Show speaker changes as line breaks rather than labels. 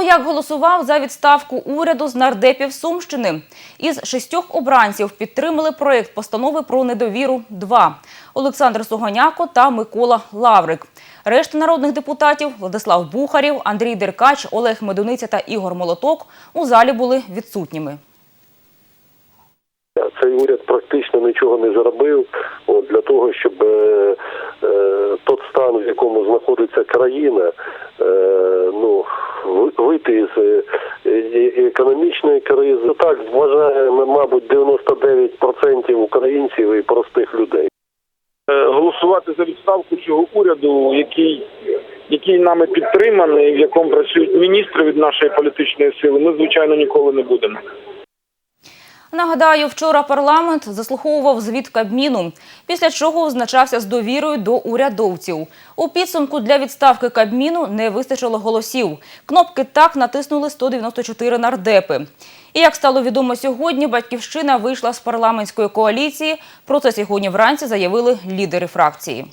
Хто як голосував за відставку уряду з нардепів Сумщини? Із шістьох обранців підтримали проєкт постанови про недовіру 2 Олександр Суганяко та Микола Лаврик. Решта народних депутатів Владислав Бухарів, Андрій Деркач, Олег Медуниця та Ігор Молоток у залі були відсутніми.
Цей уряд практично нічого не заробив от, для того, щоб е, е, тот стан, в якому знаходиться країна, е, з е, е, економічної кризи. Так вважає, мабуть, 99% українців і простих людей.
Е, голосувати за відставку цього уряду, який, який нами підтриманий, в якому працюють міністри від нашої політичної сили, ми звичайно ніколи не будемо.
Нагадаю, вчора парламент заслуховував звіт Кабміну, після чого визначався з довірою до урядовців. У підсумку для відставки Кабміну не вистачило голосів. Кнопки «Так» натиснули 194 нардепи. І як стало відомо сьогодні, «Батьківщина» вийшла з парламентської коаліції. Про це сьогодні вранці заявили лідери фракції.